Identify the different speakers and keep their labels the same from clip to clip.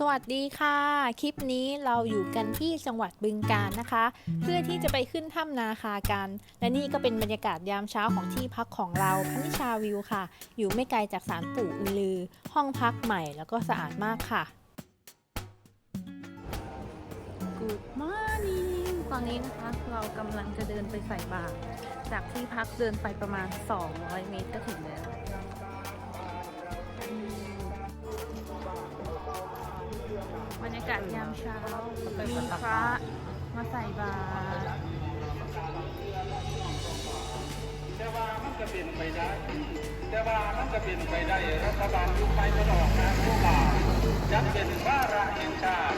Speaker 1: สวัสดีค่ะ คลิปนี้เราอยู่กันที่จังหวัดบึงกาฬนะคะ เพื่อที่จะไปขึ้นถ้ำนาคากัน และนี่ก็เป็นบรรยากาศยามเช้าของที่พักของเราพันิชาวิวค่ะ อยู่ไม่ไกลจากศาลปู่อือลือ ห้องพักใหม่แล้วก็สะอาดมากค่ะ Good morning ตอนนี้นะคะเรากำลังจะเดินไปใส่บาตรจากที่พักเดินไปประมาณ 200 เมตรก็ถึงแล้ว ยากาศยามเช้า มีพระมาใส่บาตร
Speaker 2: แต่ว่ามันจะเป็นไปได้ แต่ว่ามันจะเป็นไปได้รัฐบาลยุคใหม่ก็ออกนะผู้บ่าจัดเป็นวาระแห่งชาติ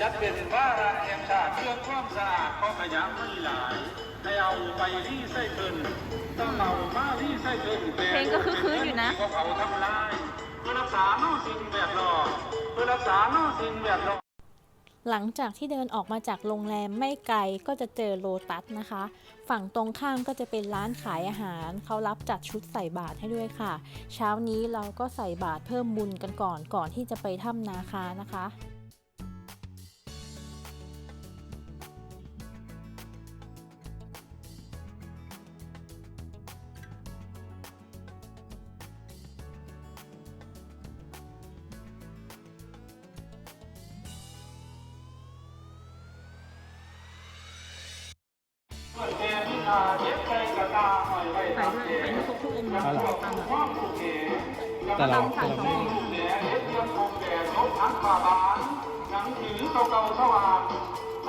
Speaker 2: จัดเป็นวาระแห่งชาติเพื่อความสะอาดของขยะไม่หลายให้เอาไปรีไซเคิลต้องเอามารีไซเคิล
Speaker 1: เพลงก็คือคืนอยู่นะ
Speaker 2: ก็เขาทำลายเพื่อรักษาโน่สิ่งแวดล้อมเพื่อรักษาโน่สิ่งแวดล้อม
Speaker 1: หลังจากที่เดินออกมาจากโรงแรมไม่ไกลก็จะเจอโลตัสนะคะ ฝั่งตรงข้ามก็จะเป็นร้านขายอาหาร เขารับจัดชุดใส่บาตรให้ด้วยค่ะ เช้านี้เราก็ใส่บาตรเพิ่มบุญกันก่อนก่อนที่จะไปถ้ำนาคานะคะ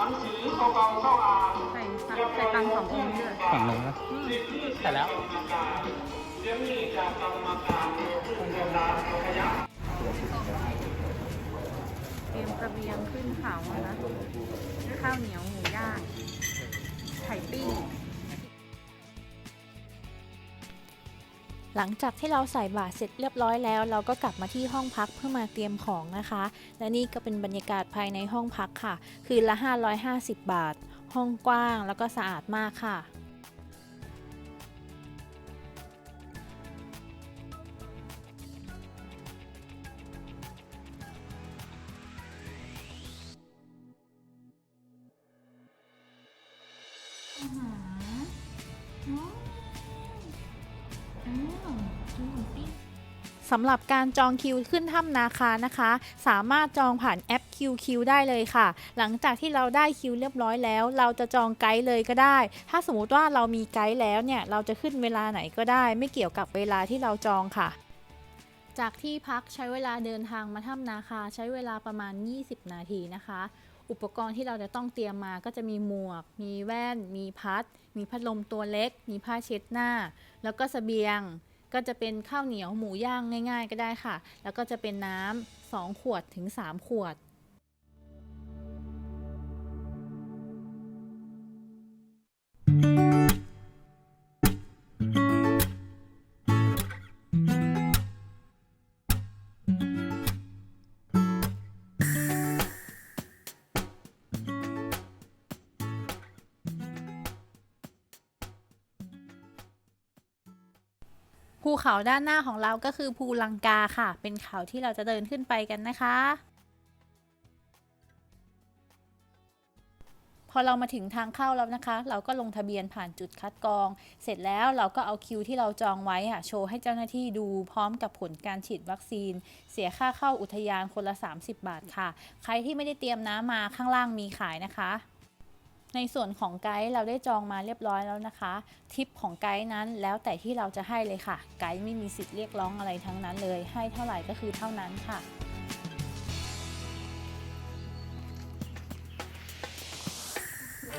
Speaker 2: นั
Speaker 1: งสือ
Speaker 2: เก่าๆสว่าง
Speaker 1: ใส่ใส่ตังสององค์ด้วย
Speaker 3: ฝั่งหนึ่งนะแต่แล้ว
Speaker 2: เต
Speaker 1: รียมกระเบียงขึ้นเขาอะนะด้วยข้าวเหนียวหมูย่างไข่ปิ้ง หลังจากที่เราใส่บาตรเสร็จเรียบร้อยแล้ว เราก็กลับมาที่ห้องพักเพื่อมาเตรียมของนะคะ และนี่ก็เป็นบรรยากาศภายในห้องพักค่ะ คืนละ 550 บาท ห้องกว้างแล้วก็สะอาดมากค่ะ สำหรับการจองคิวขึ้นถ้ำนาคานะคะ สามารถจองผ่านแอป QQ ได้เลยค่ะ หลังจากที่เราได้คิวเรียบร้อยแล้ว เราจะจองไกด์เลยก็ได้ ถ้าสมมติว่าเรามีไกด์แล้วเนี่ยเราจะขึ้นเวลาไหนก็ได้ ไม่เกี่ยวกับเวลาที่เราจองค่ะจากที่พักใช้เวลาเดินทางมาถ้ำนาคาใช้เวลาประมาณ 20 นาทีนะคะ อุปกรณ์ที่เราจะต้องเตรียมมาก็จะมีหมวก มีแว่น มีพัด มีพัดลมตัวเล็ก มีผ้าเช็ดหน้า แล้วก็เสบียง ก็จะเป็นข้าวเหนียวหมูย่างง่าย ๆ ก็ได้ค่ะ แล้วก็จะเป็นน้ำ2ขวดถึง 3 ขวด ภูเขาด้านหน้าของเราก็คือภูลังกาค่ะ เป็นเขาที่เราจะเดินขึ้นไปกันนะคะ พอเรามาถึงทางเข้าแล้วนะคะ เราก็ลงทะเบียนผ่านจุดคัดกรอง เสร็จแล้วเราก็เอาคิวที่เราจองไว้อะโชว์ให้เจ้าหน้าที่ดูพร้อมกับผลการฉีดวัคซีน เสียค่าเข้าอุทยานคนละ 30 บาทค่ะ ใครที่ไม่ได้เตรียมน้ำมาข้างล่างมีขายนะคะ ในส่วนของไกด์เราได้จองมาเรียบร้อยแล้วนะคะ ทิปของไกด์นั้นแล้วแต่ที่เราจะให้เลยค่ะ ไกด์ไม่มีสิทธิ์เรียกร้องอะไรทั้งนั้นเลย ให้เท่าไหร่ก็คือเท่านั้นค่ะ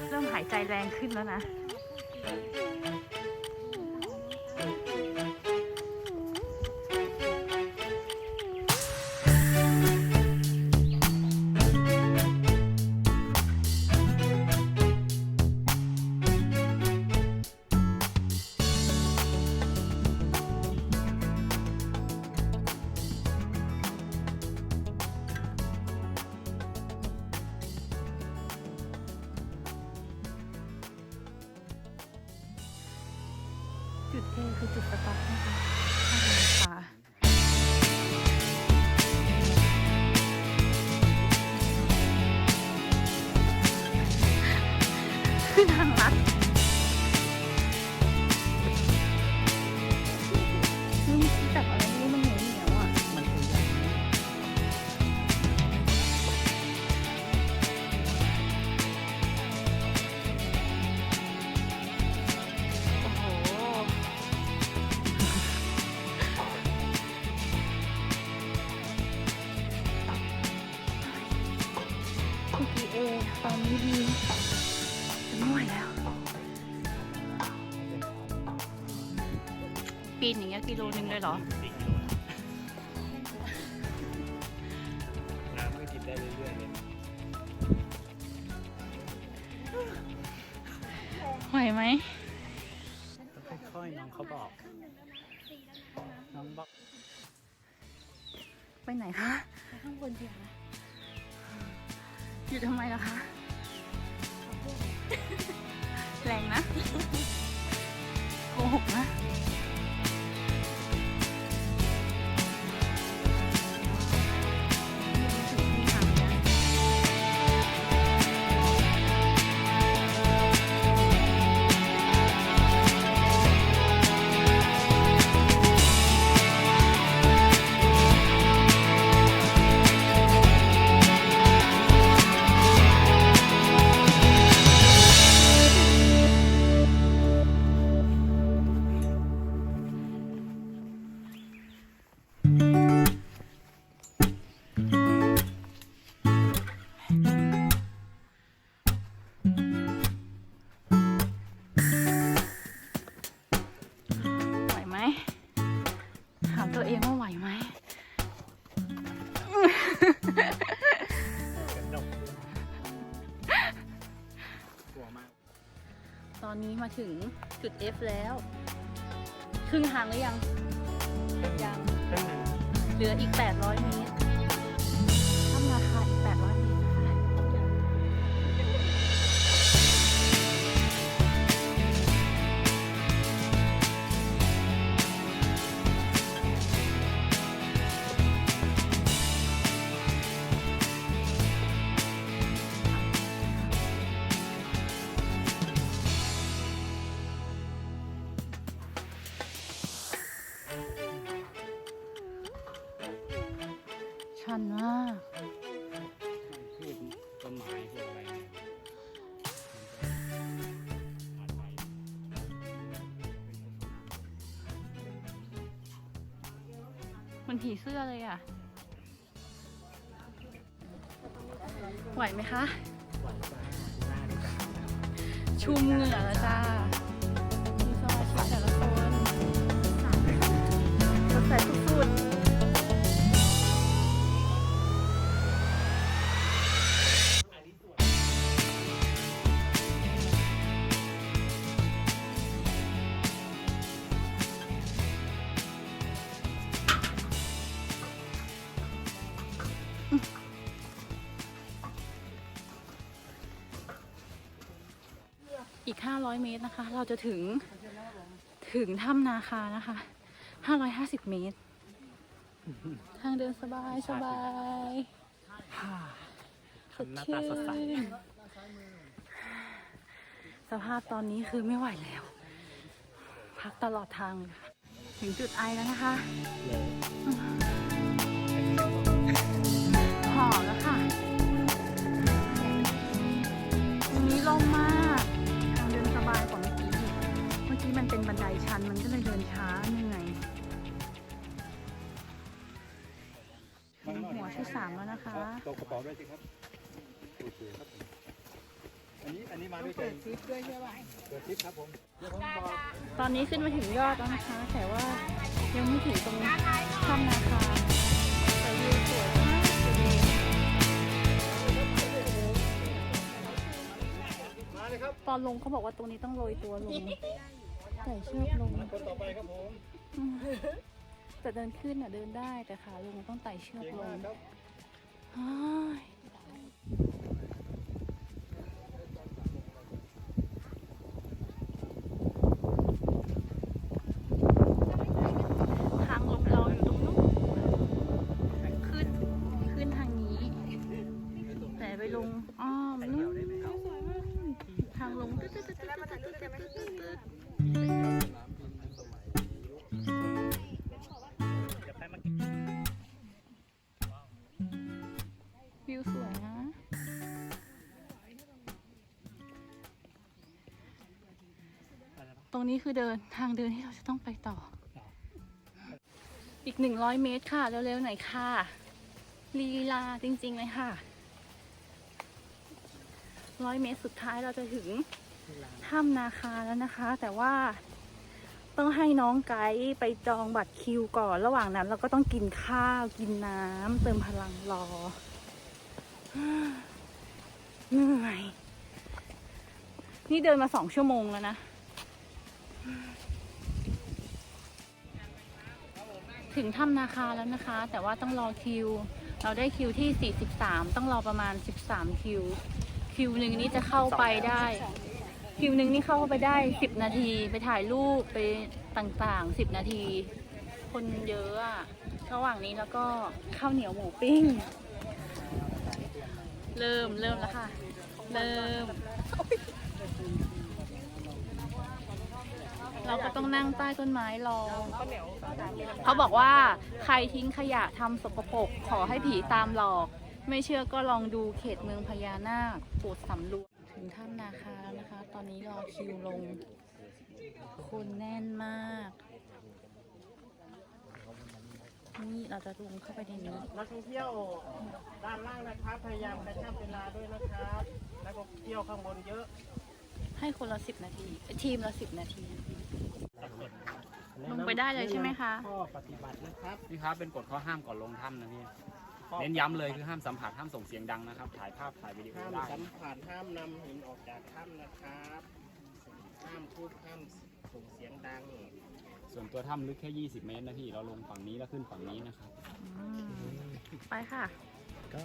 Speaker 1: เริ่มหายใจแรงขึ้นแล้วนะ ขึ้
Speaker 2: นทางลัด นอย่างเงี้ยกิโลนึงเลยเหรอ
Speaker 4: น้ำก็กินได้เรื่อยๆเลย
Speaker 2: ไหวไหม
Speaker 4: ต้องค่อยๆน้องเขาบอก น้องบอก
Speaker 2: ไปไหนคะ ข้างบนสิคะอยู่ทำไมล่ะคะ แรงนะ โกหกนะ มาถึงจุด F แล้ว ครึ่งทางหรือยังยัง
Speaker 4: เรื่องหนึ่ง
Speaker 2: เหลืออีก 800 เมตร มันผีเสื้อเลยอะ ไหวไหมคะ
Speaker 4: หวานฟ้าหน้าดีจัง
Speaker 2: ชุ่มเหงื่อแล้วจ้า 500 เมตรนะคะ เราจะถึงถึงถ้ำนาคานะคะ 550 เมตร ทางเดินสบายสบาย
Speaker 4: ทำหน้าตาสดใส
Speaker 2: ชื่นสภาพตอนนี้คือไม่ไหวแล้ว พักตลอดทางเลยค่ะถึงจุดไอแล้วนะคะ บันไดชันมันก็เลยเดินช้าเหนื่อยถึงหัวที่สามแล้วนะคะ
Speaker 1: ตกกระเป๋าด้วยสิครับโอเคครับผมอันนี้อันนี้มาด้วยเปิดซิปด้วยใช่ไหมเปิดซิปครับผมเดี๋ยวผมบอก
Speaker 2: ตอนนี้ขึ้นมาถึงยอดแล้วนะคะ แต่ว่ายังไม่ถึงตรงถ้ำนาคาแต่วิวสวยมากเลย
Speaker 1: มาเลยครับ
Speaker 2: ตอนลงเขาบอกว่าตรงนี้ต้องโรยตัวลง ใส่เชือกลง
Speaker 1: คนต่อไปครับผม
Speaker 2: อืมแต่เดินขึ้นอะเดินได้แต่ขาลงต้องไต่เชือก
Speaker 1: เก่ง
Speaker 2: ล
Speaker 1: มางกครับ
Speaker 2: อ้าย
Speaker 4: รปะ
Speaker 2: ตรงนี้คือเดินทางเดินที่เราจะต้องไปต่อ อีกหนึ่งร้อยเมตรค่ะเร็วๆหน่อยค่ะ ลีลาจริงๆเลยค่ะร้อยเมตรสุดท้ายเราจะถึงถ้ำนาคาแล้วนะคะ แต่ว่าต้องให้น้องไกด์ไปจองบัตรคิวก่อน ระหว่างนั้น เราก็ต้องกินข้าวกินน้ำเติมพลังรอเหนื่อย นี่เดินมาสองชั่วโมงแล้วนะ ถึงถ้ำนาคาแล้วนะคะ แต่ว่าต้องรอคิว เราได้คิวที่ 43 ต้องรอประมาณ 13 คิว คิวหนึ่งนี่จะเข้าไปได้ คิวหนึ่งนี่เข้าไปได้ 10 นาที ไปถ่ายรูปไปต่างๆ 10 นาที คนเยอะอะระหว่างนี้แล้วก็ข้าวเหนียวหมูปิ้ง เริ่มเริ่มแล้วค่ะ เริ่ม เราก็ต้องนั่งใต้ต้นไม้รอเขาบอกว่าใครทิ้งขยะทำสกปรกขอให้ผีตามหลอก ไม่เชื่อก็ลองดูเขตเมืองพญานาคโปรดสำรวจถึงถ้ำนาคาแล้วนะคะ ตอนนี้รอคิวลง คนแน่นมาก นี่เราจะลงเข้าไปในนี้
Speaker 4: นักท่องเที่ยวด้านล่างนะครับพยายามกระชับเวลาด้วยนะครับแล้วก็เที่ยวข้างบนเยอะ
Speaker 2: ให้คนละสิบนาที ทีมละสิบนาที ลงไปได้เลยใช่ไหมคะ
Speaker 4: ข้อปฏิบัตินะครับ
Speaker 5: นี่ครับเป็นกฎข้อห้ามก่อนลงถ้ำนะพี่เน้นย้ำเลยคือห้ามสัมผัสห้ามส่งเสียงดังนะครับ ถ่ายภาพถ่ายวิดีโอ
Speaker 4: ห้าม
Speaker 5: ได้
Speaker 4: สัมผัสห้ามนำหินออกจากถ้ำนะครับ ห้ามพูดห้ามส่งเสียงดัง
Speaker 5: ส่วนตัวถ้ำลึกแค่ 20 เมตรนะพี่เราลงฝั่งนี้แล้วขึ้นฝั่งนี้นะครับ
Speaker 2: อืมไปค่ะ
Speaker 4: ก็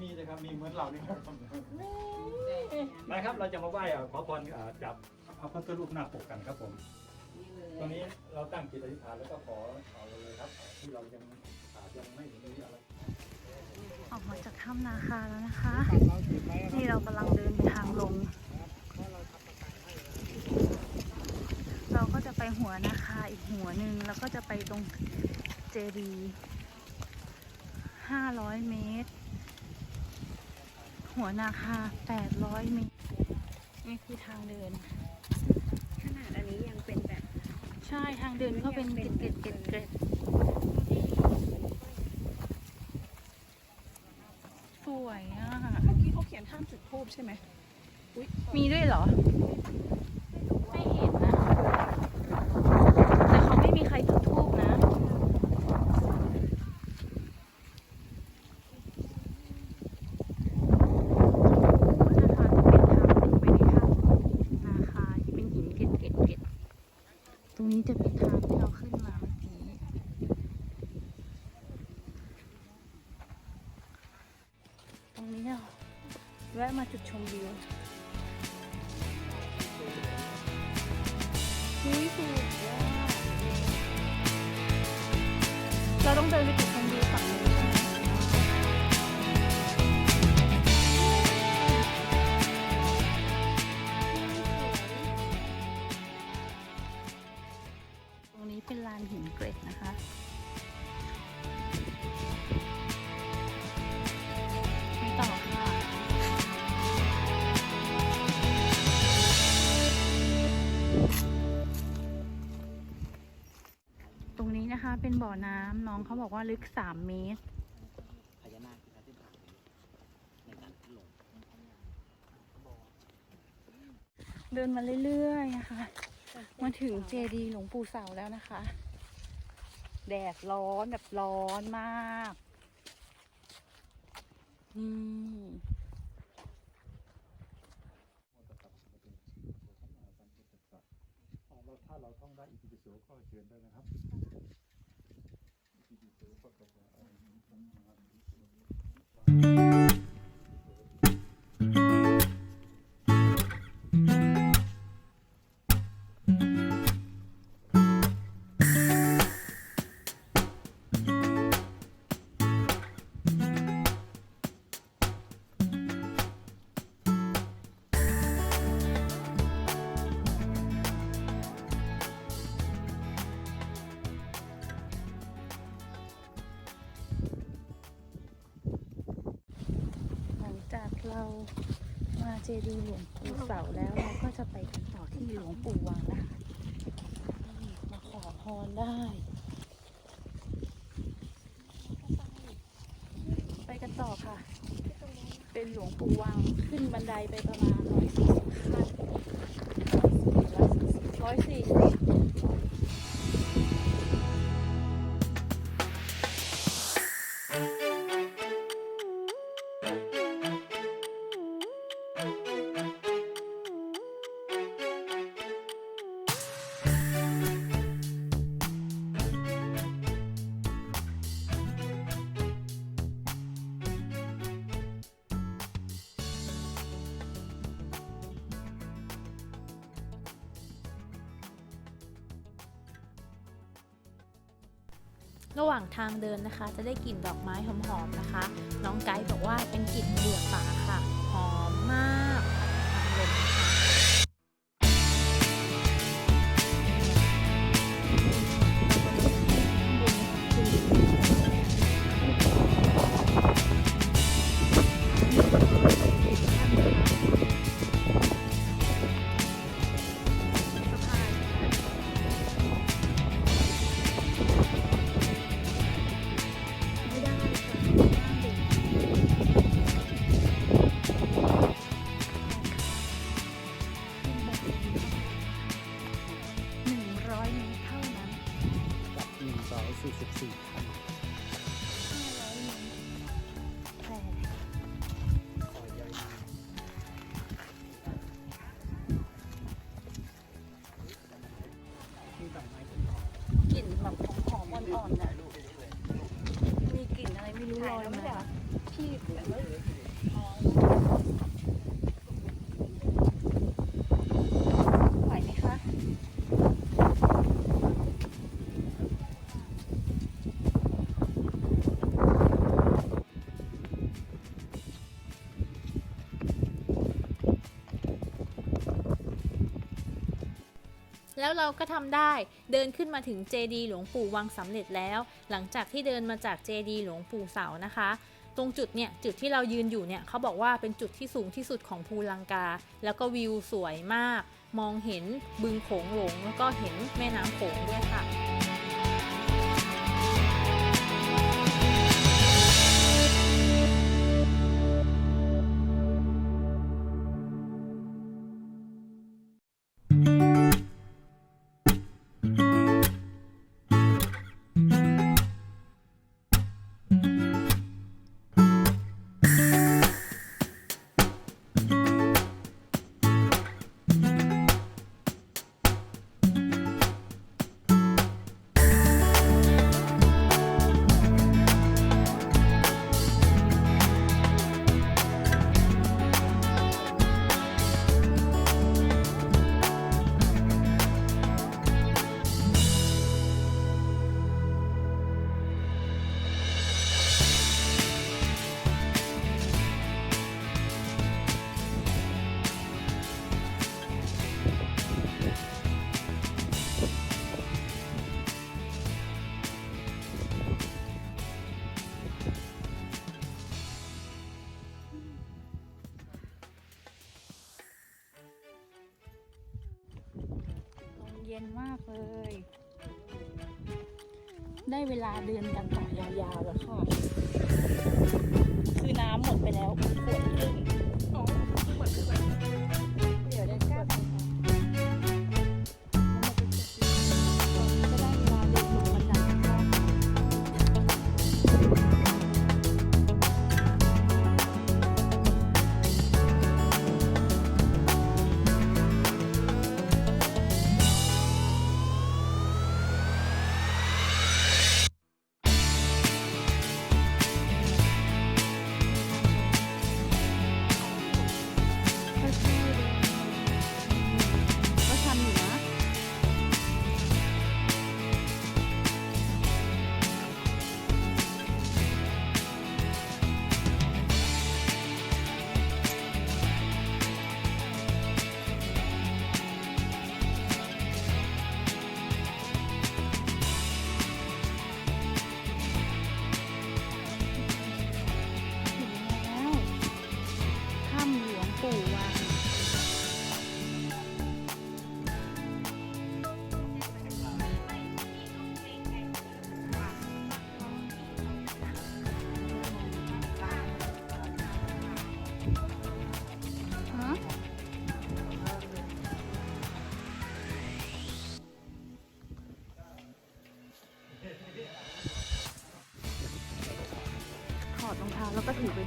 Speaker 6: ก็มีนะครับ มีเหมือนเรานี่ครับนะครับ เราจะมาไหว้อะขอพรอ่าจับพระพุทธรูปหน้าปกกันครับผม ตรงนี้เราตั้งจิตอธิษฐานแล้วก็ขอเอาเลยครับ ที่เรายังอาจยังไม่เห็นอะไร
Speaker 2: ออกมาจากถ้ำนาคาแล้วนะคะ นี่เรากำลังเดินไปทางลง เราก็จะไปหัวนาคาอีกหัวหนึ่งแล้วก็จะไปตรงเจดีห้าร้อยเมตร หัวนาคาแปดร้อยเมตรนี่คือทางเดิน
Speaker 7: ขนาดอันนี้ยังเป็นแบบ
Speaker 2: ใช่ทางเดินก็เป็นเกล็ดเกล็ดเกล็ดเกล็ดสวยอะ
Speaker 7: เมื่อกี้เขาเขียนห้ามจุดทูบใช่ไหม
Speaker 2: มีด้วยเหรอ 中间这 เขาบอกว่าลึก3เมตร
Speaker 5: พญานาคที่ผ่านในการขึ้นลง
Speaker 2: เดินมาเรื่อยๆนะคะ มาถึงเจดีย์หลวงปู่เสาแล้วนะคะ แดดร้อนแบบร้อนมากนี่
Speaker 6: เราถ้าเราท่องได้อิติปิโสก็เชิญได้นะครับ
Speaker 2: Thank you. เรามาเจดีย์หลวงปู่เสาแล้วเราก็จะไปกันต่อที่หลวงปู่วังนะคะมาขอพรได้ ไปกันต่อค่ะ เป็นหลวงปู่วังขึ้นบันไดไปประมาณร้อยสี่สิบขั้นร้อยสี่สิบ ทางเดินนะคะ จะได้กลิ่นดอกไม้หอมๆนะคะ น้องไกด์บอกว่าเป็นกลิ่นเดือป่าค่ะ หอมมาก ที่แบบว่าไหวไหมคะแล้วเราก็ทำได้เดินขึ้นมาถึงเจดีหลวงปู่วังสำเร็จแล้ว หลังจากที่เดินมาจากเจดีหลวงปู่เสานะคะ รงจุดเนี่ยจุดที่เรายืนอยู่เนี่ยเขาบอกว่าเป็นจุดที่สูงที่สุดของภูลังกา แล้วก็วิวสวยมาก มองเห็นบึงโขงหลง แล้วก็เห็นแม่น้ำโขงด้วยค่ะ เวลาเดินกันต่อยาวๆแล้วค่ะ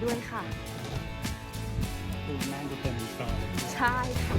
Speaker 2: ด้วยค่ะ ปูน่า
Speaker 4: จะเป็นซอ
Speaker 2: ใช่ค่ะ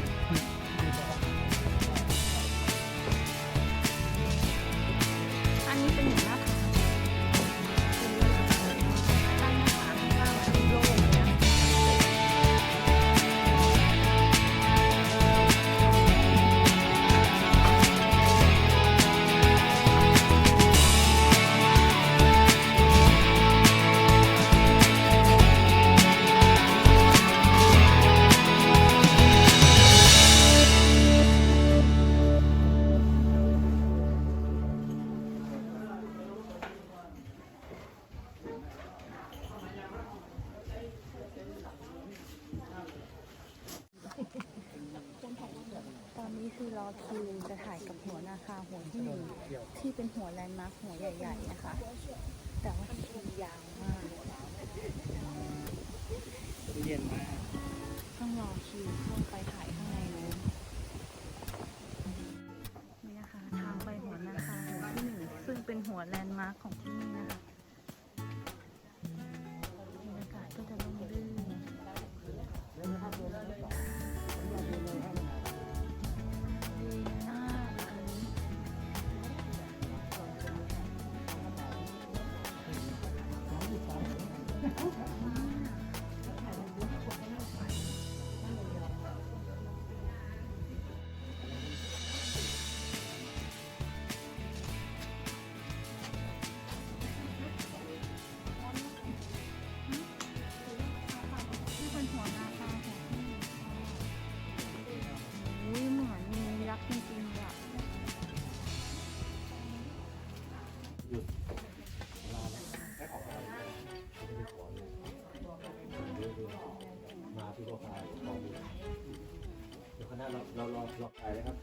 Speaker 2: เราลองลองถ่ยนะครับ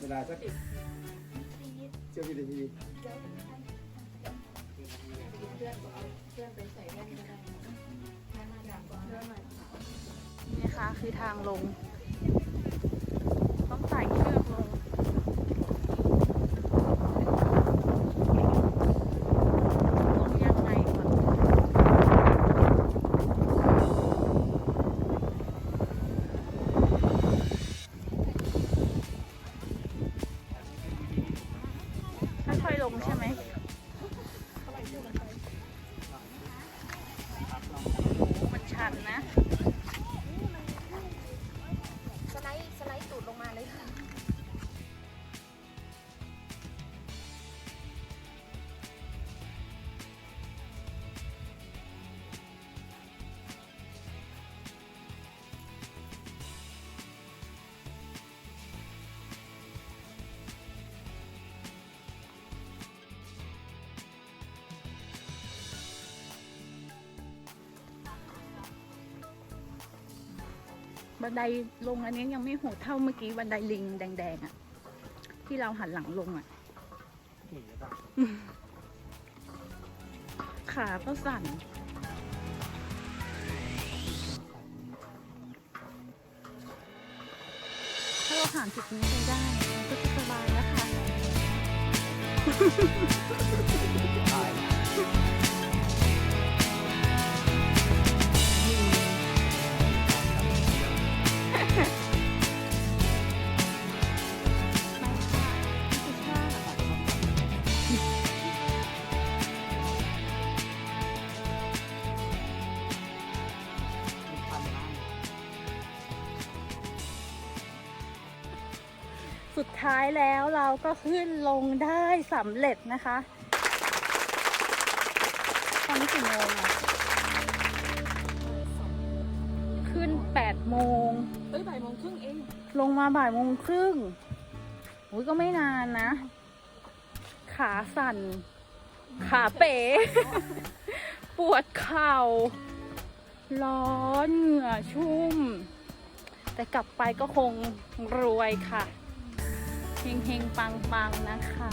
Speaker 2: เวลาสักเจ้าพี่กเชื่อม
Speaker 8: พีทีดีาพื่นี่
Speaker 2: ค่ะคือทางลง ต้องใส่เชือกลง บันไดลงอันนี้ยังไม่โหดเท่าเมื่อกี้บันไดลิงแดงๆอะ่ะ ที่เราหันหลังลงอะ่ะ ขาก็สั่น ถ้าเราผ่านจุดนี้ไปได้ก็จะสบายแล้วค่ะ ท้ายแล้วเราก็ขึ้นลงได้สำเร็จนะคะตอนนี้กี่โมงอะขึ้นแปดโมง
Speaker 7: เอ้ยบ่ายโมงครึ่งเอง
Speaker 2: ลงมาบ่ายโมงครึ่งอุ้ยก็ไม่นานนะ ขาสั่น ขาเป๋ ปวดเข่า ร้อนเหงื่อชุ่ม แต่กลับไปก็คงรวยค่ะ เฮงเฮงปังปังนะคะ